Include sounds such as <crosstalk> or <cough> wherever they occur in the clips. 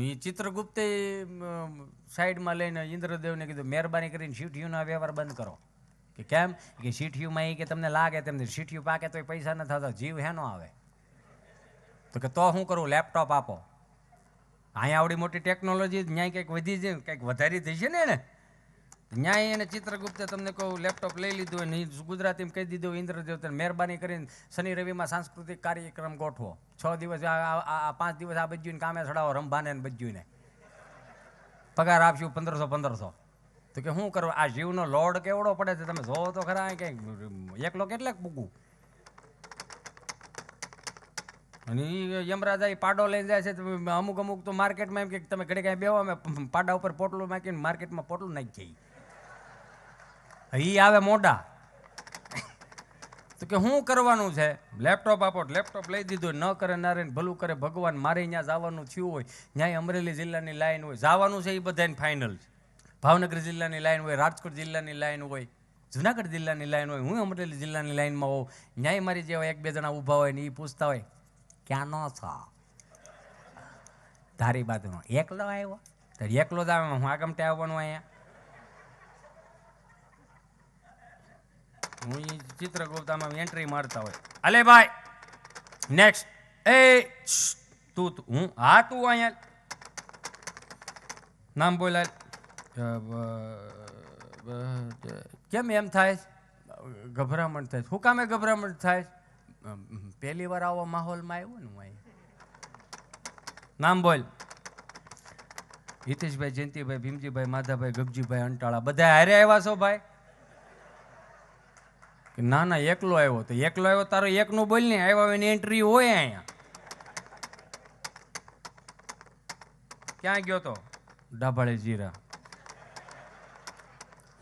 એ ચિત્રગુપ્તે સાઈડમાં લઈને ઇન્દ્રદેવને કીધું, મહેરબાની કરીને શીઠિયુંના વ્યવહાર બંધ કરો. કે કેમ? કે શીઠિયુંમાં એ કે તમને લાગે તેમને શીઠિયું પાકે તો પૈસા ન થતા, જીવ હેનો આવે. તો કે તો શું કરું? લેપટોપ આપો. અહીંયા આવડી મોટી ટેકનોલોજી ન્યાય કંઈક વધી છે કંઈક વધારી થઈ છે ને એને? ન્યાય એને ચિત્રગુપ્તે તમને કહું લેપટોપ લઈ લીધું હોય નહીં ગુજરાતીમાં કહી દીધું ઇન્દ્રદેવ મહેરબાની કરીને શનિ રવિમાં સાંસ્કૃતિક કાર્યક્રમ ગોઠવો. છ દિવસ આ પાંચ દિવસ આ બજ્યું કામે ચડાવો રંભાને ને પગાર આપશું પંદરસો પંદરસો. તો કે શું કરો? આ જીવનો લોડ કેવડો પડે છે? તમે જોવો તો ખરા કે એકલો કેટલેક પૂગું અને યમરાજા એ પાડો લઈને જાય છે અમુક અમુક તો માર્કેટમાં એમ કે તમે ઘડી કાંઈ અમે પાડા ઉપર પોટલું નાખીને માર્કેટમાં પોટલું નાખી જાય ઈ આવે મોઢા. તો કે શું કરવાનું છે? લેપટોપ આપો, લેપટોપ લઈ દીધું, ન કરે નારે ભલું કરે ભગવાન, મારે અહીંયા જવાનું થયું હોય ત્યાં અમરેલી જિલ્લાની લાઈન હોય, જવાનું છે એ બધાને ફાઇનલ ભાવનગર જિલ્લાની લાઈન હોય, રાજકોટ જિલ્લાની લાઈન હોય, જુનાગઢ જિલ્લાની લાઈન હોય, હું અમરેલી જિલ્લાની લાઈનમાં હોઉં, ન્યાય મારી જેવા એક બે જણા ઊભા હોય ને એ પૂછતા હોય, ક્યાંનો છો? તારી બાજુનો. એકલો આવ્યો? તો એકલો જ આવે, હું આગમટે આવવાનું અહીંયા? હું ચિત્રગુપ્તામાં એન્ટ્રી મારતા હોય. અલે ભાઈ. નેક્સ્ટ એ તું હું, હા તું અહીંયા. નામ બોલાય. કેમ એમ થાય? ગભરામણ થાય. શું કામે ગભરામણ થાય? પહેલી વાર આવો માહોલમાં આવ્યો ને હું અહીંયા. નામ બોલ. હિતેશભાઈ, જયંતિભાઈ, ભીમજીભાઈ, માધાભાઈ, ગગજીભાઈ, અંટાળા. બધા હારે આવ્યા છો ભાઈ? કે ના ના એકલો આવ્યો તો એકલો આવ્યો, તારો એકનું બોલ ને, આવ્યા એની એન્ટ્રી હોય અહીંયા. ક્યાં ગયો તો? ડાભાળે જીરા.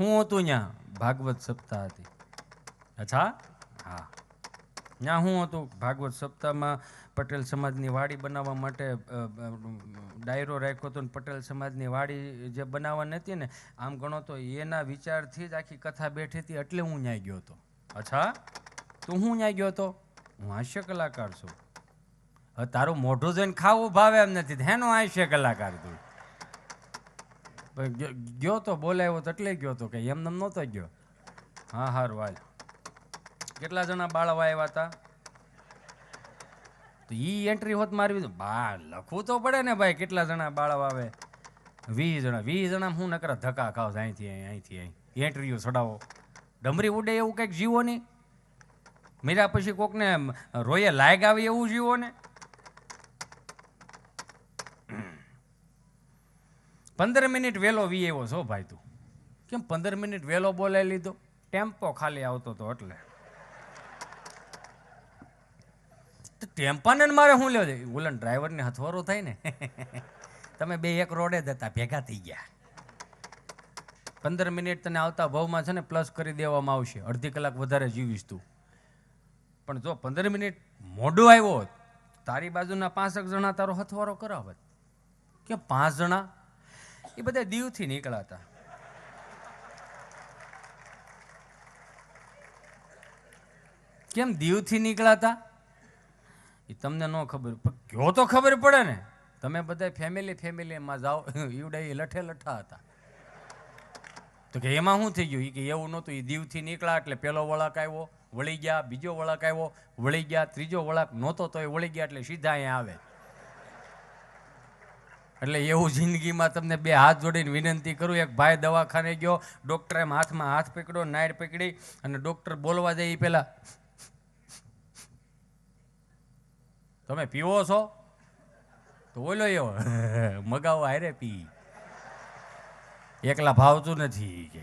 હું હતું ત્યાં ભાગવત સપ્તાહ હતી. અચ્છા? હા. ત્યાં હું હતું? ભાગવત સપ્તાહમાં પટેલ સમાજની વાડી બનાવવા માટે ડાયરો રાખ્યો હતો ને, પટેલ સમાજની વાડી જે બનાવવાની હતી ને, આમ ગણો તો એના વિચારથી જ આખી કથા બેઠી હતી, એટલે હું ત્યાં ગયો હતો. અચ્છા, તું હું ત્યાં ગયો તો? હું હાસ્ય કલાકાર છું. હવે તારું મોઢું જોઈને ખાવું ભાવે એમ નથી. હેનો હાસ્ય કલાકાર તું? ગયો- તો બોલાવ્યો તો એટલે ગયો તો કે એમને નહોતો ગયો. હા, હાર વાલ કેટલા જણા બાળવા આવ્યા હતા તો ઈ એન્ટ્રી હોત મારવી બા, લખવું તો પડે ને ભાઈ, કેટલા જણા બાળવા આવે? વીસ જણા. વીસ જણા હું નકરા ધક્કા ખાવ અહીંથી, અહીં અહીંથી, અહીં. એન્ટ્રીઓ ચડાવો. ડમરી ઉડે એવું કંઈક જીવો નહીં મીરા પછી કોકને રોયે લાયક આવે એવું જીવો ને પંદર મિનિટ વહેલો વી એવો છો ભાઈ તું. કેમ પંદર મિનિટ વહેલો બોલાવી લીધો? ટેમ્પો ખાલી આવતો હતો એટલે. ટેમ્પાને મારે શું લેવો છે ઓલા ડ્રાઈવરને હથવારો થાય ને. <laughs> તમે બે એક રોડે જતા ભેગા થઈ ગયા. પંદર મિનિટ તને આવતા ભાવમાં છે ને પ્લસ કરી દેવામાં આવશે. અડધી કલાક વધારે જીવીશ તું. પણ જો પંદર મિનિટ મોડું આવ્યો હોત, તારી બાજુના પાંચક જણા તારો હથવારો કરાવત. કે પાંચ જણા? એ બધા દીવથી નીકળાતા. કેમ દીવથી નીકળાતા? એ તમને ન ખબર પણ કયો તો ખબર પડે ને? તમે બધા ફેમિલી ફેમિલીમાં જાઓ. <laughs> ઈવડા એ લઠે લઠ્ઠા હતા. તો કે એમાં શું થઈ ગયું? એ કે એવું નહોતું. એ દીવથી નીકળ્યા એટલે પહેલો વળાક આવ્યો, વળી ગયા, બીજો વળાક આવ્યો, વળી ગયા, ત્રીજો વળાક નહોતો તો એ વળી ગયા એટલે સીધા અહીંયા આવે. એટલે એવું જિંદગીમાં તમને બે હાથ જોડીને વિનંતી કરું. એક ભાઈ દવાખાને ગયો ડૉક્ટર એમ હાથમાં હાથ પકડ્યો નાયર પકડી, અને ડૉક્ટર બોલવા જાય એ પહેલાં તમે પીવો છો? તો ઓલો એવો, મગાવો હારે પી. એકલા ભાવતું નથી કે.